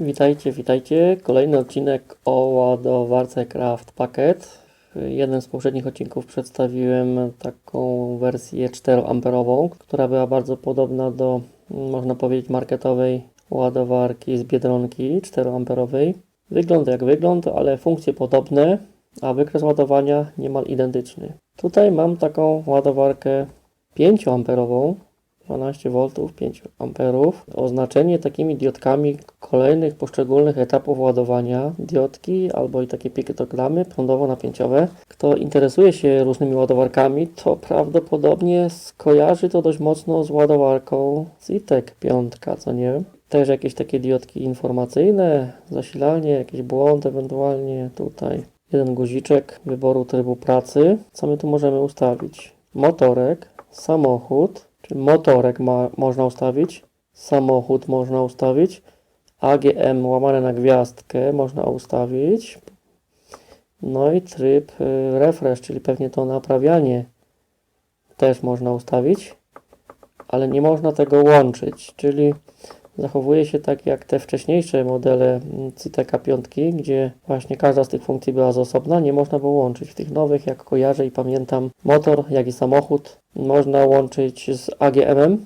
Witajcie, witajcie. Kolejny odcinek o ładowarce Craft Packet. W jednym z poprzednich odcinków przedstawiłem taką wersję 4A, która była bardzo podobna do, można powiedzieć, marketowej ładowarki z Biedronki 4A. Wygląd jak wygląd, ale funkcje podobne, a wykres ładowania niemal identyczny. Tutaj mam taką ładowarkę 5A, 12 V, 5 A. Oznaczenie takimi diodkami kolejnych poszczególnych etapów ładowania diodki albo i takie piktogramy prądowo-napięciowe. Kto interesuje się różnymi ładowarkami, to prawdopodobnie skojarzy to dość mocno z ładowarką Citek 5, co nie? Też jakieś takie diodki informacyjne, zasilanie, jakiś błąd ewentualnie tutaj. Jeden guziczek wyboru trybu pracy. Co my tu możemy ustawić? Motorek, samochód, Czyli motorek ma, można ustawić, samochód można ustawić, AGM łamane na gwiazdkę można ustawić. No i tryb y, refresh, czyli pewnie to naprawianie też można ustawić, ale nie można tego łączyć, czyli zachowuje się tak jak te wcześniejsze modele CTK 5, gdzie właśnie każda z tych funkcji była z osobna, nie można było łączyć. W tych nowych, jak kojarzę i pamiętam, motor, jak i samochód można łączyć z AGM-em,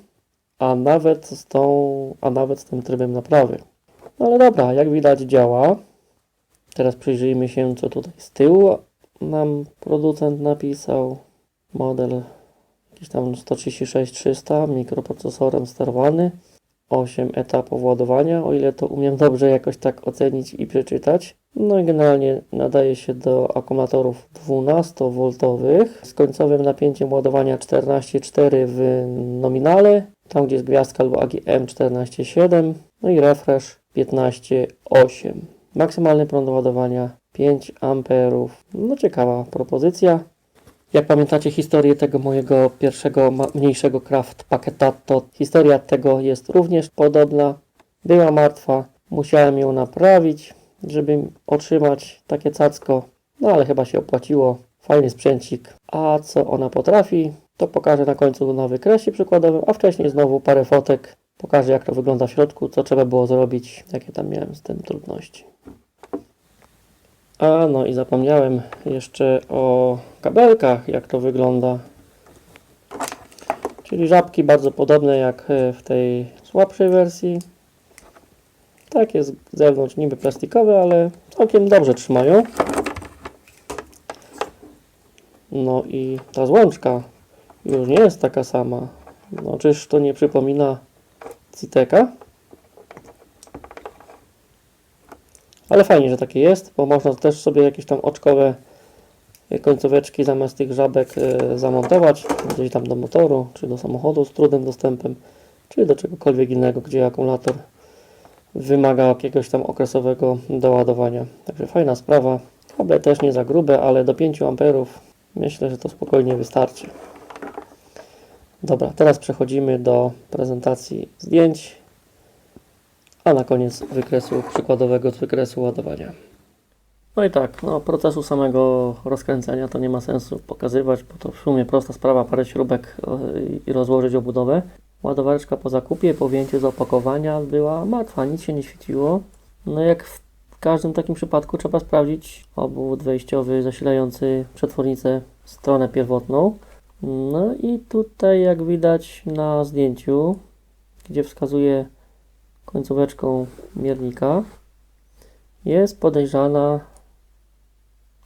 a nawet z tą, a nawet z tym trybem naprawy. No ale dobra, jak widać działa. Teraz przyjrzyjmy się, co tutaj z tyłu nam producent napisał. Model jakiś tam 136-300, mikroprocesorem sterowany. 8 etapów ładowania, o ile to umiem dobrze jakoś tak ocenić i przeczytać. No i generalnie nadaje się do akumulatorów 12V z końcowym napięciem ładowania 14,4 w nominale, tam gdzie jest gwiazdka albo AGM 14,7, no i refresh 15,8. Maksymalny prąd ładowania 5 A. No ciekawa propozycja. Jak pamiętacie historię tego mojego pierwszego, mniejszego craft pakieta, to historia tego jest również podobna. Była martwa, musiałem ją naprawić, żeby otrzymać takie cacko, no ale chyba się opłaciło. Fajny sprzęcik. A co ona potrafi, to pokażę na końcu na wykresie przykładowym, a wcześniej znowu parę fotek. Pokażę jak to wygląda w środku, co trzeba było zrobić, jakie tam miałem z tym trudności. A no i zapomniałem jeszcze o kabelkach, jak to wygląda. Czyli żabki bardzo podobne jak e, w tej słabszej wersji. Takie z zewnątrz niby plastikowe, ale całkiem dobrze trzymają. No i ta złączka już nie jest taka sama. No czyż to nie przypomina Citeka? Ale fajnie, że takie jest, bo można też sobie jakieś tam oczkowe końcóweczki zamiast tych żabek e, zamontować gdzieś tam do motoru, czy do samochodu z trudnym dostępem, czy do czegokolwiek innego, gdzie akumulator wymaga jakiegoś tam okresowego doładowania. Także fajna sprawa. Kable też nie za grube, ale do 5 A myślę, że to spokojnie wystarczy. Dobra, teraz przechodzimy do prezentacji zdjęć a na koniec wykresu przykładowego z wykresu ładowania. No i tak, no, procesu samego rozkręcenia to nie ma sensu pokazywać, bo to w sumie prosta sprawa, parę śrubek yy, i rozłożyć obudowę. Ładowareczka po zakupie, po wyjęciu z opakowania była martwa, nic się nie świeciło. No jak w każdym takim przypadku trzeba sprawdzić obwód wejściowy zasilający przetwornicę stronę pierwotną. No i tutaj jak widać na zdjęciu, gdzie wskazuje końcóweczką miernika jest podejrzana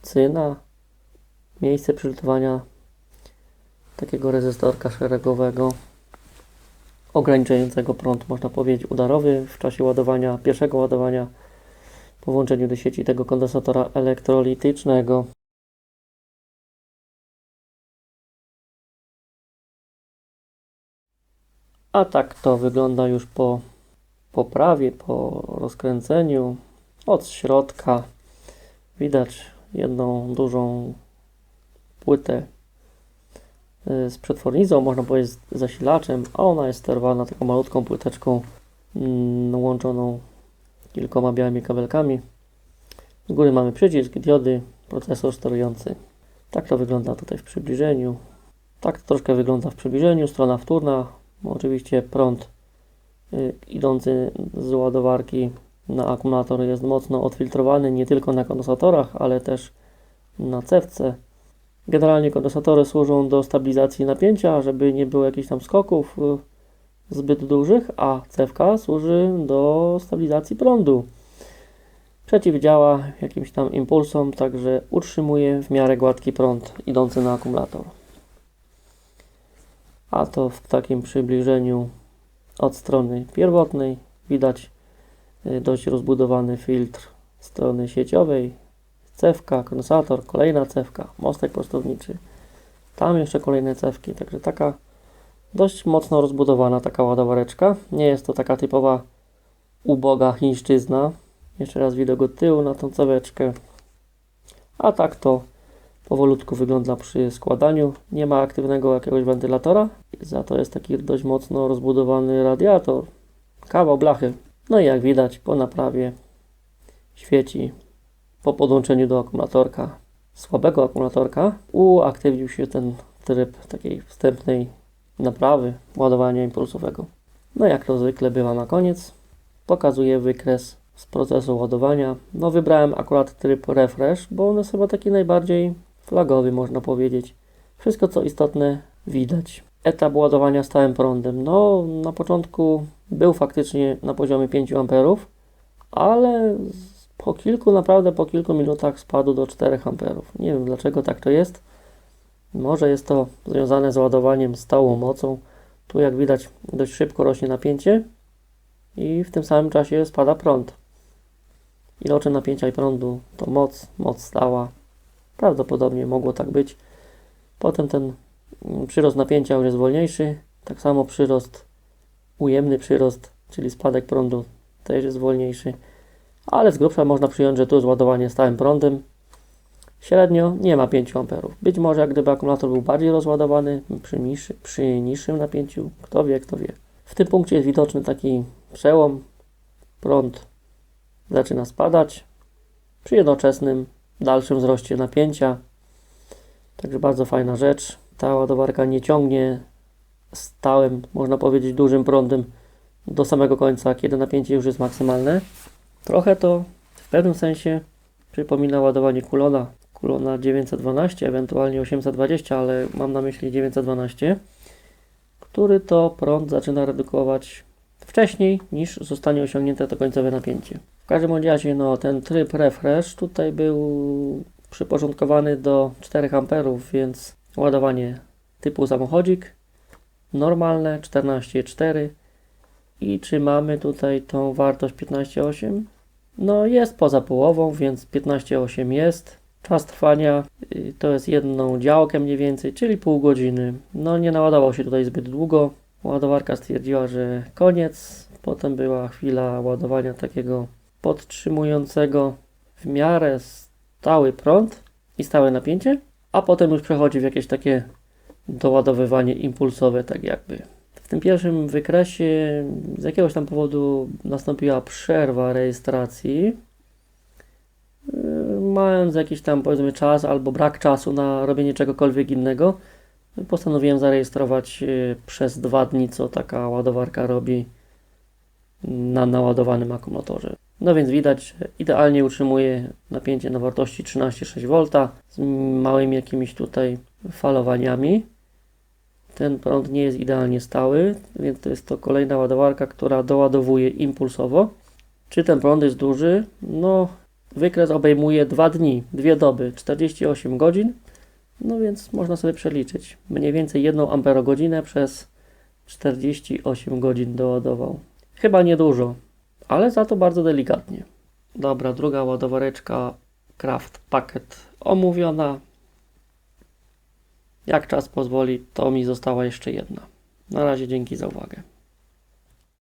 cyna, miejsce przylutowania takiego rezystorka szeregowego ograniczającego prąd, można powiedzieć, udarowy w czasie ładowania, pierwszego ładowania po włączeniu do sieci tego kondensatora elektrolitycznego. A tak to wygląda już po poprawie, po rozkręceniu od środka widać jedną dużą płytę y, z przetwornicą, można powiedzieć z zasilaczem, a ona jest sterowana taką malutką płyteczką mm, łączoną kilkoma białymi kabelkami. Z góry mamy przycisk, diody, procesor sterujący. Tak to wygląda tutaj w przybliżeniu. Tak to troszkę wygląda w przybliżeniu. Strona wtórna, oczywiście prąd idący z ładowarki na akumulator jest mocno odfiltrowany nie tylko na kondensatorach, ale też na cewce. Generalnie kondensatory służą do stabilizacji napięcia, żeby nie było jakichś tam skoków y, zbyt dużych, a cewka służy do stabilizacji prądu. Przeciwdziała jakimś tam impulsom, także utrzymuje w miarę gładki prąd idący na akumulator. A to w takim przybliżeniu od strony pierwotnej widać y, dość rozbudowany filtr strony sieciowej, cewka, kondensator, kolejna cewka, mostek prostowniczy, tam jeszcze kolejne cewki, także taka dość mocno rozbudowana taka ładowareczka. Nie jest to taka typowa uboga chińszczyzna. Jeszcze raz widok od tyłu na tą ceweczkę. A tak to powolutku wygląda przy składaniu. Nie ma aktywnego jakiegoś wentylatora, za to jest taki dość mocno rozbudowany radiator. Kawał blachy. No i jak widać po naprawie świeci po podłączeniu do akumulatorka, słabego akumulatorka, uaktywnił się ten tryb takiej wstępnej naprawy ładowania impulsowego. No jak to zwykle bywa na koniec, pokazuję wykres z procesu ładowania. No wybrałem akurat tryb refresh, bo on jest chyba taki najbardziej flagowy, można powiedzieć. Wszystko co istotne widać. Etap ładowania stałym prądem. No na początku był faktycznie na poziomie 5 A, ale po kilku, naprawdę po kilku minutach spadł do 4 amperów. Nie wiem dlaczego tak to jest. Może jest to związane z ładowaniem stałą mocą. Tu jak widać dość szybko rośnie napięcie i w tym samym czasie spada prąd. Ilocze napięcia i prądu to moc, moc stała. Prawdopodobnie mogło tak być. Potem ten mm, przyrost napięcia już jest wolniejszy. Tak samo przyrost, ujemny przyrost, czyli spadek prądu też jest wolniejszy ale z grubsza można przyjąć, że tu jest ładowanie stałym prądem. Średnio nie ma 5 A. Być może gdyby akumulator był bardziej rozładowany przy, niższy, przy niższym napięciu, kto wie, kto wie. W tym punkcie jest widoczny taki przełom. Prąd zaczyna spadać przy jednoczesnym dalszym wzroście napięcia. Także bardzo fajna rzecz. Ta ładowarka nie ciągnie stałym, można powiedzieć, dużym prądem do samego końca, kiedy napięcie już jest maksymalne. Trochę to w pewnym sensie przypomina ładowanie kulona. Kulona 912, ewentualnie 820, ale mam na myśli 912, który to prąd zaczyna redukować wcześniej niż zostanie osiągnięte to końcowe napięcie. W każdym razie no, ten tryb refresh tutaj był przyporządkowany do 4 A, więc ładowanie typu samochodzik normalne 14,4 i czy mamy tutaj tą wartość 15,8? No jest poza połową, więc 15,8 jest. Czas trwania y, to jest jedną działkę mniej więcej, czyli pół godziny. No nie naładował się tutaj zbyt długo. Ładowarka stwierdziła, że koniec. Potem była chwila ładowania takiego podtrzymującego w miarę stały prąd i stałe napięcie, a potem już przechodzi w jakieś takie doładowywanie impulsowe, tak jakby. W tym pierwszym wykresie z jakiegoś tam powodu nastąpiła przerwa rejestracji. Yy, mając jakiś tam powiedzmy czas albo brak czasu na robienie czegokolwiek innego, postanowiłem zarejestrować yy, przez dwa dni, co taka ładowarka robi na naładowanym akumulatorze. No więc widać, idealnie utrzymuje napięcie na wartości 13,6 V z małymi jakimiś tutaj falowaniami. Ten prąd nie jest idealnie stały, więc to jest to kolejna ładowarka, która doładowuje impulsowo. Czy ten prąd jest duży? No, wykres obejmuje 2 dni, 2 doby, 48 godzin. No więc można sobie przeliczyć. Mniej więcej 1 amperogodzinę przez 48 godzin doładował. Chyba niedużo, ale za to bardzo delikatnie. Dobra, druga ładowareczka Craft Packet omówiona. Jak czas pozwoli, to mi została jeszcze jedna. Na razie dzięki za uwagę.